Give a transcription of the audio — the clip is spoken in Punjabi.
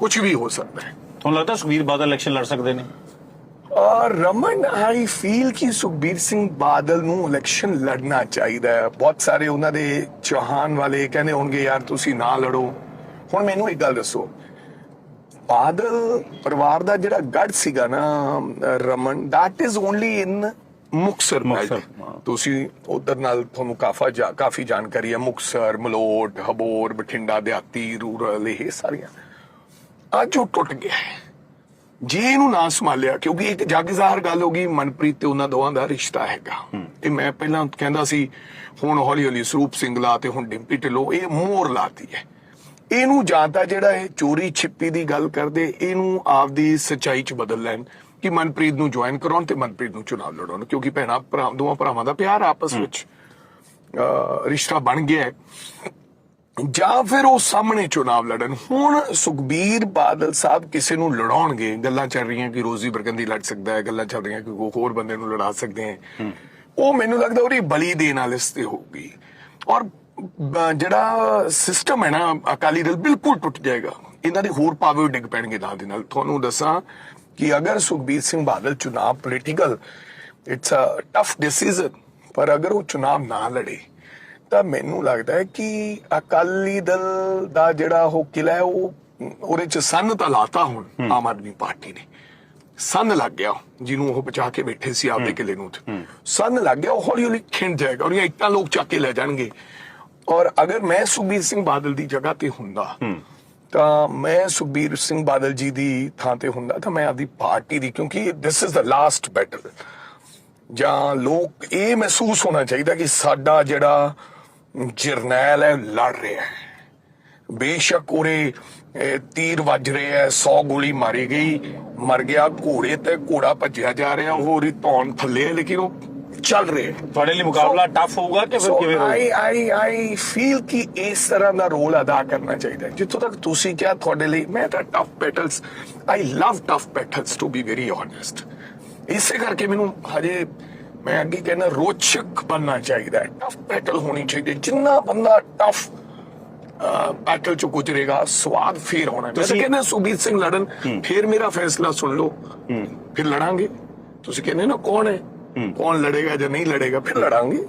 ਕੁਝ ਵੀ ਹੋ ਸਕਦਾ ਹੈ। ਤੁਹਾਨੂੰ ਲੱਗਦਾ ਸੁਖਬੀਰ ਬਾਦਲ ਇਲੈਕਸ਼ਨ ਲੜ ਸਕਦੇ ਨੇ? ਔਰ ਰਮਨ ਆਈ ਫੀਲ ਕਿ ਸੁਖਬੀਰ ਸਿੰਘ ਬਾਦਲ ਨੂੰ ਇਲੈਕਸ਼ਨ ਲੜਨਾ ਚਾਹੀਦਾ ਹੈ। ਬਹੁਤ ਸਾਰੇ ਉਹਨਾਂ ਦੇ ਚਾਹਣ ਵਾਲੇ ਕਹਿੰਦੇ ਹੋਣਗੇ ਯਾਰ ਤੁਸੀਂ ਨਾ ਲੜੋ। ਹੁਣ ਮੈਨੂੰ ਇੱਕ ਗੱਲ ਦੱਸੋ। ਬਾਦਲ ਪਰਿਵਾਰ ਦਾ ਜਿਹੜਾ ਗੜ ਸੀਗਾ ਨਾ Raman that is only in Muktsar. ਤੁਸੀਂ ਉਧਰ ਨਾਲ ਤੁਹਾਨੂੰ ਕਾਫਾ ਜਾ- ਕਾਫੀ ਜਾਣਕਾਰੀ ਹੈ। ਮੁਕਸਰ ਮਲੋਟ ਹਬੋਰ ਬਠਿੰਡਾ ਦਿਹਾਤੀ ਰੂਰਲ ਇਹ ਸਾਰੀਆਂ। ਅੱਜ ਉਹ ਟੁੱਟ ਗਿਆ ਹੈ। ਜੇ ਇਹਨੂੰ ਨਾ ਸੰਭਾਲਿਆ ਕਿਉਂਕਿ ਇੱਕ ਜੱਗ ਜ਼ਾਹਰ ਗੱਲ ਹੋ ਗਈ ਮਨਪ੍ਰੀਤ ਤੇ ਉਹਨਾਂ ਦੋਵਾਂ ਦਾ ਰਿਸ਼ਤਾ ਹੈਗਾ। ਤੇ ਮੈਂ ਪਹਿਲਾਂ ਕਹਿੰਦਾ ਸੀ ਹੁਣ ਹੌਲੀ ਹੌਲੀ ਸਰੂਪ ਸਿੰਘਲਾ ਤੇ ਹੁਣ ਡਿੰਪੀ ਢਿੱਲੋਂ ਇਹ ਮੋਹਰ ਲਾਤੀ ਹੈ। ਇਹਨੂੰ ਜਾਂ ਤਾਂ ਜਿਹੜਾ ਇਹ ਚੋਰੀ ਛਿੱਪੀ ਦੀ ਗੱਲ ਕਰਦੇ ਇਹਨੂੰ ਆਪਦੀ ਸਚਾਈ ਚ ਬਦਲ ਲੈਣ ਕਿ ਮਨਪ੍ਰੀਤ ਨੂੰ ਜੁਆਇਨ ਕਰਾਉਣ ਤੇ ਮਨਪ੍ਰੀਤ ਨੂੰ ਚੁਣਾਵ ਲੜਾਉਣ ਕਿਉਂਕਿ ਭੈਣਾਂ ਭਰਾ ਦੋਵਾਂ ਭਰਾਵਾਂ ਦਾ ਪਿਆਰ ਆਪਸ ਵਿੱਚ ਰਿਸ਼ਤਾ ਬਣ ਗਿਆ ਹੈ। ਜਾਂ ਫਿਰ ਉਹ ਸਾਹਮਣੇ ਚੁਣਾਵ ਲੜਨ। ਹੁਣ ਸੁਖਬੀਰ ਬਾਦਲ ਸਾਹਿਬ ਕਿਸੇ ਨੂੰ ਲੜਾਉਣਗੇ ਗੱਲਾਂ ਚੱਲ ਰਹੀਆਂ ਕਿ ਰੋਜ਼ੀ ਬਰਗੰਦੀ ਲੜ ਸਕਦਾ ਹੈ ਗੱਲਾਂ ਚੱਲ ਰਹੀਆਂ ਕਿ ਕੋਈ ਹੋਰ ਬੰਦੇ ਨੂੰ ਲੜਾ ਸਕਦੇ ਹੈ। ਉਹ ਮੈਨੂੰ ਲੱਗਦਾ ਉਹਦੀ ਬਲੀ ਦੇਣ ਵਾਲੇ ਤੇ ਹੋਊਗੀ। ਔਰ ਜਿਹੜਾ ਸਿਸਟਮ ਹੈ ਨਾ ਅਕਾਲੀ ਦਲ ਬਿਲਕੁਲ ਟੁੱਟ ਜਾਏਗਾ। ਇਹਨਾਂ ਦੇ ਹੋਰ ਪਾਵੇ ਡਿੱਗ ਪੈਣਗੇ ਨਾਲ ਦੇ ਨਾਲ। ਤੁਹਾਨੂੰ ਦੱਸਾਂ ਕਿ ਅਗਰ ਸੁਖਬੀਰ ਸਿੰਘ ਬਾਦਲ ਚੁਣਾਵ political it's a tough decision ਪਰ ਅਗਰ ਉਹ ਚੁਣਾਵ ਨਾ ਲੜੇ ਤਾਂ ਮੈਨੂੰ ਲੱਗਦਾ ਹੈ ਕਿ ਅਕਾਲੀ ਦਲ ਦਾ ਜਿਹੜਾ ਉਹ ਕਿਲਾ ਹੈ ਉਹ ਉਹਦੇ ਚ ਸੰਨ ਤਾਂ ਲਾਤਾ ਹੁਣ ਆਮ ਆਦਮੀ ਪਾਰਟੀ ਨੇ। ਸੰਨ ਲੱਗ ਗਿਆ ਜਿਹਨੂੰ ਉਹ ਬਚਾ ਕੇ ਬੈਠੇ ਸੀ ਆਪਦੇ ਕਿਲੇ ਨੂੰ ਸੰਨ ਲੱਗ ਗਿਆ ਉਹ ਹੌਲੀ ਹੌਲੀ ਖਿੰਡ ਜਾਏਗਾ ਔਰ ਇਹ ਇੱਟਾਂ ਲੋਕ ਚੱਕ ਕੇ ਲੈ ਜਾਣਗੇ। ਔਰ ਅਗਰ ਮੈਂ ਸੁਖਬੀਰ ਸਿੰਘ ਬਾਦਲ ਦੀ ਜਗ੍ਹਾ ਤੇ ਹੁੰਦਾ ਤਾਂ ਮੈਂ ਸੁਖਬੀਰ ਸਿੰਘ ਬਾਦਲ ਜੀ ਦੀ ਥਾਂ ਤੇ ਹੁੰਦਾ ਤਾਂ ਮੈਂ ਆਪਦੀ ਪਾਰਟੀ ਦੀ ਕਿਉਂਕਿ this is the last battle ਜਾਂ ਲੋਕ ਇਹ ਮਹਿਸੂਸ ਹੋਣਾ ਚਾਹੀਦਾ ਕਿ ਸਾਡਾ ਜਿਹੜਾ ਜਰਨੈਲ ਹੈ ਲੜ ਰਿਹਾ ਹੈ। ਬੇਸ਼ੱਕ ਅਹ, ਤੀਰ ਵੱਜ ਰਹੇ ਐ 100 ਗੋਲੀ ਮਾਰੀ ਗਈ। ਮਰ ਗਿਆ ਘੋੜੇ ਤੇ ਘੋੜਾ ਭੱਜਿਆ ਜਾ ਰਿਹਾ ਉਹ ਧੌਣ ਥੱਲੇ ਲੇਕਿਨ ਉਹ ਚੱਲ ਰਿਹਾ ਤੁਹਾਡੇ ਲਈ ਮੁਕਾਬਲਾ ਟਫ ਹੋਊਗਾ ਕਿ ਫਿਰ ਕਿਵੇਂ ਆਈ ਆਈ ਆਈ ਫੀਲ ਕਿ ਇਸ ਤਰ੍ਹਾਂ ਦਾ ਰੋਲ ਅਦਾ ਕਰਨਾ ਚਾਹੀਦਾ। ਜਿੱਥੋਂ ਤੱਕ ਤੁਸੀਂ ਕਿਹਾ ਤੁਹਾਡੇ ਲਈ ਮੈਂ ਤਾਂ tough battles I love tough battles to be very honest ਇਸੇ ਕਰਕੇ ਮੈਨੂੰ ਹਜੇ ਮੈਂ ਅੱਗੇ ਕਹਿੰਦਾ ਰੋਚਕ ਬਣਨਾ ਚਾਹੀਦਾ ਹੈ ਟਫ ਬੈਟਲ ਹੋਣੀ ਚਾਹੀਦੀ ਹੈ। ਜਿੰਨਾ ਬੰਦਾ ਟਫ ਬੈਟਲ ਚ ਗੁਜ਼ਰੇਗਾ ਸਵਾਦ ਫੇਰ ਹੋਣਾ ਮੈਂ ਤਾਂ ਤੁਸੀਂ- ਕਹਿੰਦਾ ਸੁਬੀਰ ਸਿੰਘ ਲੜਨ ਫੇਰ ਮੇਰਾ ਫੈਸਲਾ ਸੁਣ ਲਓ ਫਿਰ ਲੜਾਂਗੇ ਤੁਸੀਂ ਕਹਿੰਦੇ ਨਾ ਕੌਣ ਹੈ ਕੌਣ ਲੜੇਗਾ ਜਾਂ ਨਹੀਂ ਲੜੇਗਾ ਫਿਰ ਲੜਾਂਗੇ